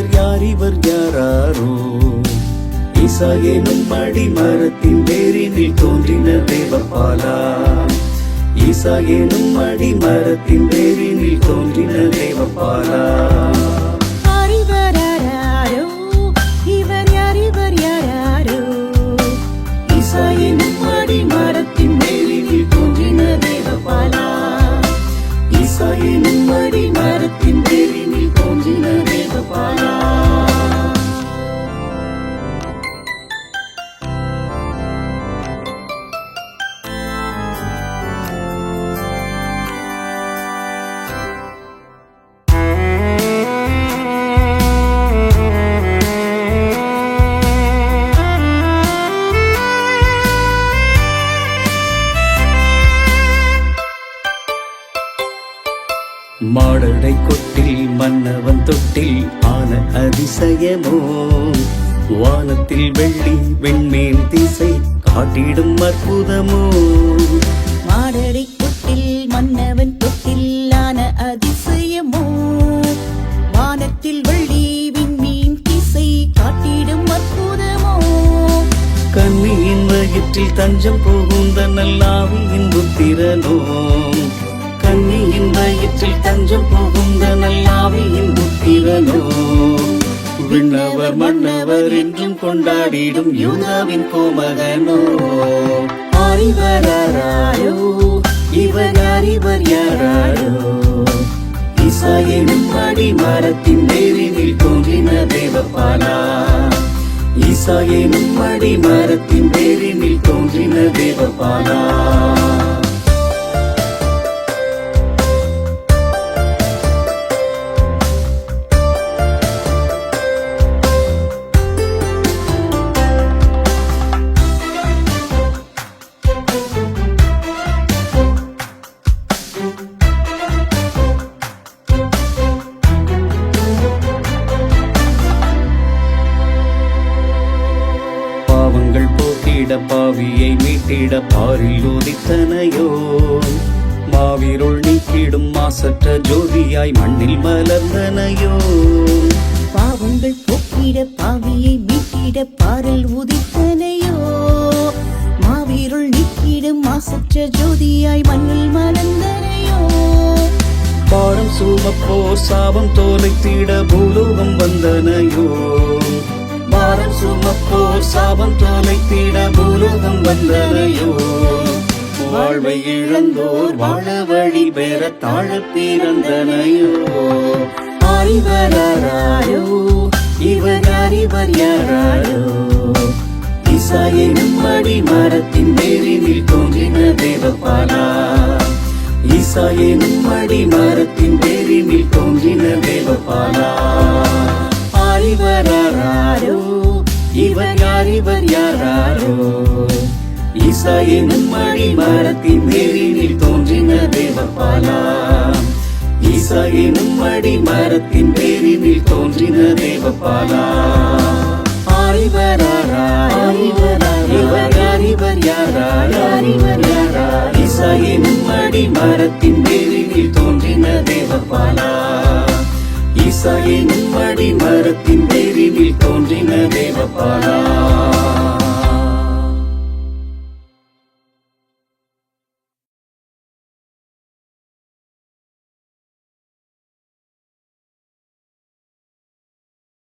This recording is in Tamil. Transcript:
இவர் யார்? இவர் யாராரோ? ஈசா எனும் அடி மரத்தின் வேரினில் தோன்றின தேவபாலா ஈசா எனும் அடி மரத்தின் வேரினில் தோன்றின தேவபாலா மரத்தின் வேரினில் தோன்றின தேவபாலா ஈசா எனும் அடி மாடடை கொட்டில் மன்னவன் தொட்டில் ஆன அதிசயமோ? வானத்தில் வெள்ளி வெண்மேன் திசை காட்டிடும் அற்புதமோ? மாடடை கொட்டில் மன்னவன் தொட்டில்லான அதிசயமோ? வானத்தில் வெள்ளி விண்மீன் திசை காட்டிடும் அற்புதமோ? கன்னியின் வயிற்றில் தஞ்சம் புகுந்த நல்லாவியின் புத்திரனோ கன்னியின் வயிற்றில் தஞ்சம் புகுந்த நல்லாவியின் புத்திரனோ? விண்ணவர் மன்னவர் என்றும் கொண்டாடிடும் யூதாவின் கோமகனோ? அறிவராயோ இவர் அறிவர் யாராயோ இசாயினும் படி மரத்தின் நேரினில் தோன்றின தேவப்பாலா ஈசாயனும் அடி மரத்தின் வேரினில் தோன்றின தேவபாலா போக்கிட பாவியை மீட்டிட பாரில் உதித்தனையோ மாவீருள் நீக்கிடும் மாசற்ற ஜோதியாய் மண்ணில் மலர்ந்தனையோ. பாவங்கள் போக்கிட பாவியை மீட்டிட பாரல் உதித்தனையோ. மாவீருள் நீக்கிடும் மாசற்ற ஜோதியாய் மண்ணில் மலர்ந்தனையோ. பாரம் சுமப்போர் சாபம் தோலைத்திட பூலோகம் வந்தனையோ. பாரம் சுமப்போர் சாபம் தொலைத்திட பூலோகம் வந்தனையோ வாழ்வை இழந்தோர் வாழ வழி பெற தாழ பிறந்தனையோ. அறிவராரோ இவர் அறிவர் யாராரோ இசாயனும் அடி மரத்தின் வேரினில் தோன்றின தேவபாலா ஈசாயனும் அடி மரத்தின் வேரினில் தோன்றின தேவபாலா அறிவராரோ இவர் யார் இவர் யாராரோ? ஈசா எனும் அடி மரத்தின் வேரினில் தோன்றின தேவபாலா ஈசாயனும் அடி மரத்தின் வேரினில் தோன்றின தேவபாலா அறிவராரோ இவர் யார் இவர் யாராரோ? ஈசாயனும் அடி மரத்தின் வேரினில் தோன்றின தேவபாலா ஈசாயனும் அடி மரத்தின் வேரினில் தோன்றின தேவப்பாலா